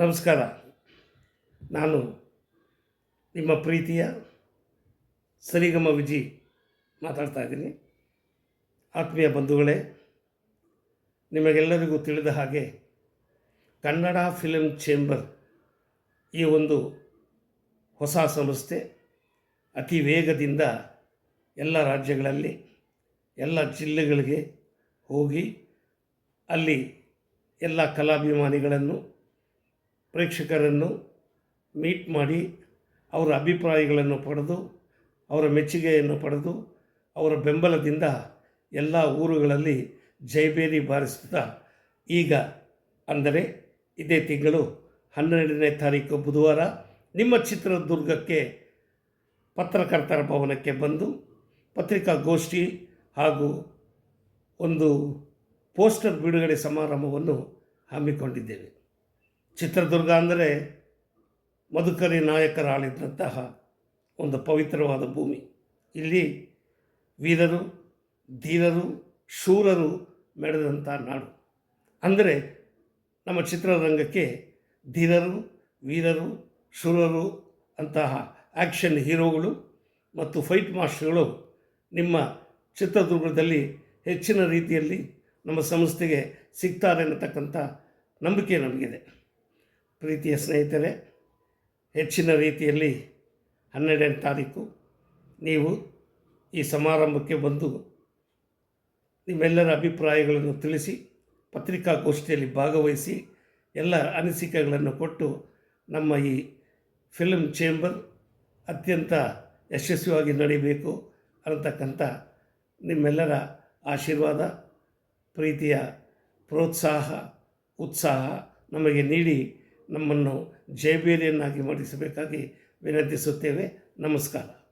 ನಮಸ್ಕಾರ. ನಾನು ನಿಮ್ಮ ಪ್ರೀತಿಯ ಸರಿಗಮ ವಿಜಿ ಮಾತಾಡ್ತಾ ಇದ್ದೀನಿ. ಆತ್ಮೀಯ ಬಂಧುಗಳೇ, ನಿಮಗೆಲ್ಲರಿಗೂ ತಿಳಿದ ಹಾಗೆ ಕನ್ನಡ ಫಿಲ್ಮ್ ಚೇಂಬರ್ ಈ ಒಂದು ಹೊಸ ಸಂಸ್ಥೆ ಅತಿ ವೇಗದಿಂದ ಎಲ್ಲ ರಾಜ್ಯಗಳಲ್ಲಿ, ಎಲ್ಲ ಜಿಲ್ಲೆಗಳಿಗೆ ಹೋಗಿ ಅಲ್ಲಿ ಎಲ್ಲ ಕಲಾಭಿಮಾನಿಗಳನ್ನು ಪ್ರೇಕ್ಷಕರನ್ನು ಮೀಟ್ ಮಾಡಿ ಅವರ ಅಭಿಪ್ರಾಯಗಳನ್ನು ಪಡೆದು, ಅವರ ಮೆಚ್ಚುಗೆಯನ್ನು ಪಡೆದು, ಅವರ ಬೆಂಬಲದಿಂದ ಎಲ್ಲ ಊರುಗಳಲ್ಲಿ ಜೈಬೇರಿ ಬಾರಿಸುತ್ತಾ ಈಗ ಅಂದರೆ ಇದೇ ತಿಂಗಳು ಹನ್ನೆರಡನೇ ತಾರೀಕು ಬುಧವಾರ ನಿಮ್ಮ ಚಿತ್ರದುರ್ಗಕ್ಕೆ ಪತ್ರಕರ್ತರ ಭವನಕ್ಕೆ ಬಂದು ಪತ್ರಿಕಾಗೋಷ್ಠಿ ಹಾಗೂ ಒಂದು ಪೋಸ್ಟರ್ ಬಿಡುಗಡೆ ಸಮಾರಂಭವನ್ನು ಹಮ್ಮಿಕೊಂಡಿದ್ದೇವೆ. ಚಿತ್ರದುರ್ಗ ಅಂದರೆ ಮಧುಕರಿ ನಾಯಕರ ಆಳಿದಂತಹ ಒಂದು ಪವಿತ್ರವಾದ ಭೂಮಿ. ಇಲ್ಲಿ ವೀರರು, ಧೀರರು, ಶೂರರು ಮೆರೆದಂಥ ನಾಡು. ಅಂದರೆ ನಮ್ಮ ಚಿತ್ರರಂಗಕ್ಕೆ ಧೀರರು, ವೀರರು, ಶೂರರು ಅಂತಹ ಆ್ಯಕ್ಷನ್ ಹೀರೋಗಳು ಮತ್ತು ಫೈಟ್ ಮಾಸ್ಟರ್ಗಳು ನಿಮ್ಮ ಚಿತ್ರದುರ್ಗದಲ್ಲಿ ಹೆಚ್ಚಿನ ರೀತಿಯಲ್ಲಿ ನಮ್ಮ ಸಂಸ್ಥೆಗೆ ಸಿಗ್ತಾರೆ ಅನ್ನತಕ್ಕಂಥ ನಂಬಿಕೆ ನಮಗಿದೆ. ಪ್ರೀತಿಯ ಸ್ನೇಹಿತರೆ, ಹೆಚ್ಚಿನ ರೀತಿಯಲ್ಲಿ ಹನ್ನೆರಡನೇ ತಾರೀಕು ನೀವು ಈ ಸಮಾರಂಭಕ್ಕೆ ಬಂದು ನಿಮ್ಮೆಲ್ಲರ ಅಭಿಪ್ರಾಯಗಳನ್ನು ತಿಳಿಸಿ, ಪತ್ರಿಕಾಗೋಷ್ಠಿಯಲ್ಲಿ ಭಾಗವಹಿಸಿ ಎಲ್ಲ ಅನಿಸಿಕೆಗಳನ್ನು ಕೊಟ್ಟು ನಮ್ಮ ಈ ಫಿಲ್ಮ್ ಚೇಂಬರ್ ಅತ್ಯಂತ ಯಶಸ್ವಿಯಾಗಿ ನಡೀಬೇಕು ಅನ್ನತಕ್ಕಂಥ ನಿಮ್ಮೆಲ್ಲರ ಆಶೀರ್ವಾದ, ಪ್ರೀತಿಯ ಪ್ರೋತ್ಸಾಹ, ಉತ್ಸಾಹ ನಮಗೆ ನೀಡಿ ನಮ್ಮನ್ನು ಜಯಬೇರಿಯನ್ನಾಗಿ ಮಾಡಿಸಬೇಕಾಗಿ ವಿನಂತಿಸುತ್ತೇವೆ. ನಮಸ್ಕಾರ.